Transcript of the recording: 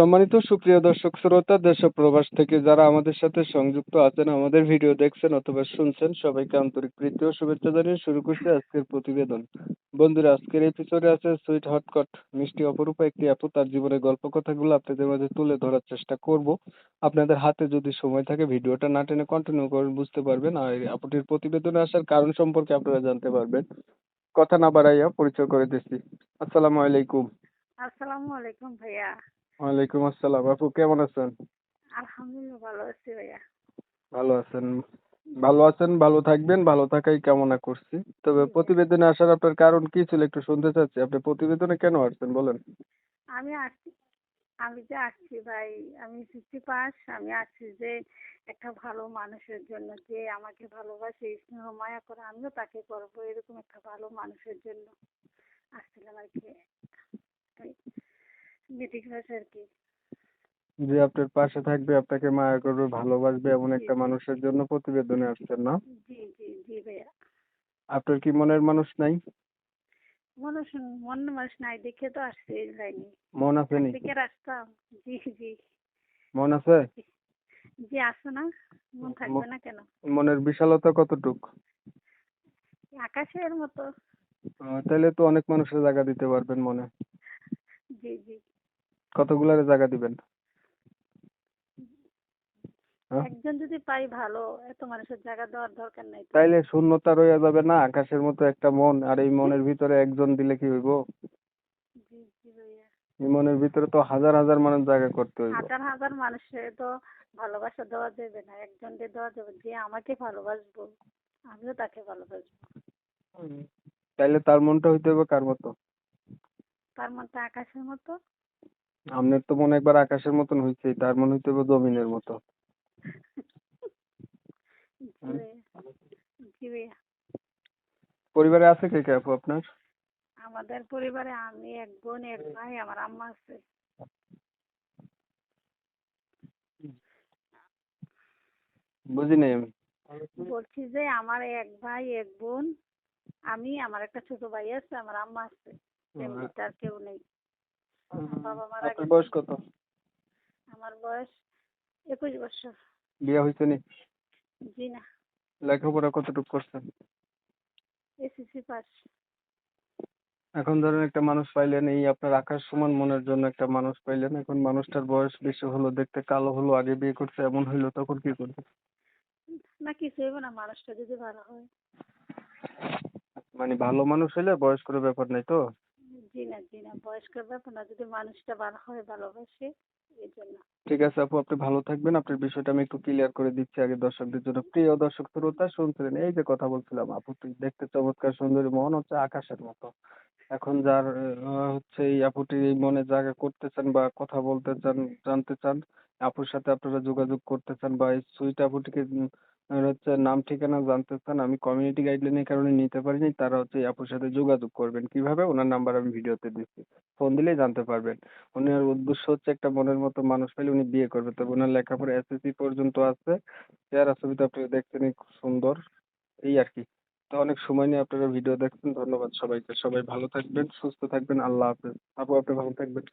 সম্মানিত সুপ্রিয় দর্শক শ্রোতা দেশ প্রবাস থেকে যারা আমাদের সাথে সংযুক্ত আছেন, আমাদের ভিডিও দেখছেন অথবা শুনছেন, সবাইকে আন্তরিক প্রীতি ও শুভেচ্ছা জানিয়ে শুরু করছি আজকের প্রতিবেদন। বন্ধুরা, আজকের এপিসোডে আছে সুইট হটকট, মিষ্টি অপরূপা একটি আপু তার জীবনের গল্প কথাগুলো আপনাদের মাঝে তুলে ধরার চেষ্টা করব। আপনাদের হাতে যদি সময় থাকে, ভিডিওটা না টেনে কন্টিনিউ করেন বুঝতে পারবেন। আর আপুটির প্রতিবেদনে আসার কারণ সম্পর্কে আপনারা জানতে পারবেন। কথা না বাড়াইয়া পরিচয় করে দিচ্ছি। আসসালামু আলাইকুম। আসসালামু আলাইকুম ভাইয়া। ওয়ালাইকুম আসসালাম। আপু কেমন আছেন? আলহামদুলিল্লাহ ভালো আছি ভাইয়া। ভালো আছেন। ভালো আছেন ভালো থাকবেন ভালো থাকাই কামনা করছি। তবে প্রতিবেদনে আসার আপনার কারণ কি ছিল একটু শুনতে চাচ্ছি। আপনি প্রতিবেদনে কেন আসছেন বলেন? আমি আসছি আমি যে আসছি ভাই আমি ফিফটি পাস আমি আসছি যে একটা ভালো মানুষের জন্য যে আমাকে ভালোবাসে স্নেহ মায়া করে আমিও তাকে করব এরকম একটা ভালো মানুষের জন্য আসছিলাম আর কি। আর কি। যে আপনার পাশে থাকবে আপনাকে মায়া করবে ভালোবাসবে এমন একটা মানুষের জন্য প্রতিবেদনে আসছেন না? জি জি জি ভাইয়া। আপনার কি মনের মানুষ নাই? মানুষ মন মানুষ নাই দেখে তো আসছি এই মন আছে নি? দেখে আসতাম। জি জি। মন আছে? জি না। মন থাকবে না কেন? মনের বিশালতা কতটুক? আকাশের মতো। তাহলে তো অনেক মানুষের জায়গা দিতে পারবেন মনে। জি জি। কতগুলারে জায়গা দিবেন? হ্যাঁ? একজন যদি পাই ভালো এত মানুষের জায়গা দেওয়ার দরকার নাই। তাইলে শূন্যতা রয়ে যাবে না আকাশের মতো একটা মন আর এই মনের ভিতরে একজন দিলে কি হইব? এই মনের ভিতরে তো হাজার হাজার মানুষ জায়গা করতে হইব। হাজার হাজার মানুষের তো ভালোবাসা দেওয়া যাবে না একজনকে দেওয়া যাবে যে আমাকে ভালোবাসবো আমিও তাকে ভালোবাসবো। তাইলে তার মনটা হইতে হবে কার মতো? তার মনটা আকাশের মতো আপনার তো মনে একবার আকাশের মতন হইছে তার মন হইতে হবে জমিনের মতো। পরিবারে আছে কে কে আপু আপনার? আমাদের পরিবারে আমি এক বোন এক ভাই আমার আম্মা আছে। বুঝি নাই আমি। বলছি যে আমার এক ভাই এক বোন আমি আমার একটা ছোট ভাই আছে আমার আম্মা আছে। ফ্যামিলিতে আর কেউ নেই। বাবা মারা আপনার বয়স কত? আমার বয়স একুশ বছর। বিয়ে হয়েছে নি? জি না। লেখাপড়া কতটুকু করছেন? SSC pass. এখন ধরেন একটা মানুষ পাইলেন এই আপনার আকাশ সমান মনের জন্য একটা মানুষ পাইলেন এখন মানুষটার বয়স বেশি হলো দেখতে কালো হলো আগে বিয়ে করছে এমন হইল তখন কি করবেন? না কিছু না মানুষটা যদি ভালো হয়। মানে ভালো মানুষ হইলে বয়স করে ব্যাপার নাই তো? জি না জি না, বয়স্ক ব্যাপার না, যদি মানুষটা ভালো হয়, ভালোবাসে ঠিক আছে আপু, আপনি ভালো থাকবেন। আপনার বিষয়টা আমি একটু ক্লিয়ার করে দিচ্ছি আগে দর্শকদের জন্য। প্রিয় দর্শক, শ্রোতা শুনছিলেন, এই যে কথা বলছিলাম আপু, তুই দেখতে চমৎকার, সুন্দরী, মন হচ্ছে আকাশের মতো। এখন যার হচ্ছে এই আপুটির এই মনে জায়গা করতে চান বা কথা বলতে চান, জানতে চান, আপুর সাথে আপনারা যোগাযোগ করতে চান বা এই সুইট আপুটিকে হচ্ছে নাম, ঠিকানা জানতে চান, আমি কমিউনিটি গাইডলাইনের কারণে নিতে পারিনি, তারা হচ্ছে আপুর সাথে যোগাযোগ করবেন। কীভাবে? ওনার নাম্বার আমি ভিডিওতে দিচ্ছি। ফোন দিলেই জানতে পারবেন। ওনার উদ্দেশ্য হচ্ছে একটা মনের মতো মানুষ পেলে উনি বিয়ে করবে। তবে ওনার লেখাপড়া এসএসসি পর্যন্ত আছে। চেহারা ছবিটা আপনারা দেখছেন খুব সুন্দর। এই আর কি। তো অনেক সময় নিয়ে আপনারা ভিডিও দেখছেন। ধন্যবাদ সবাইকে। সবাই ভালো থাকবেন, সুস্থ থাকবেন। আল্লাহ হাফেজ। আপু, আপনি ভালো থাকবেন।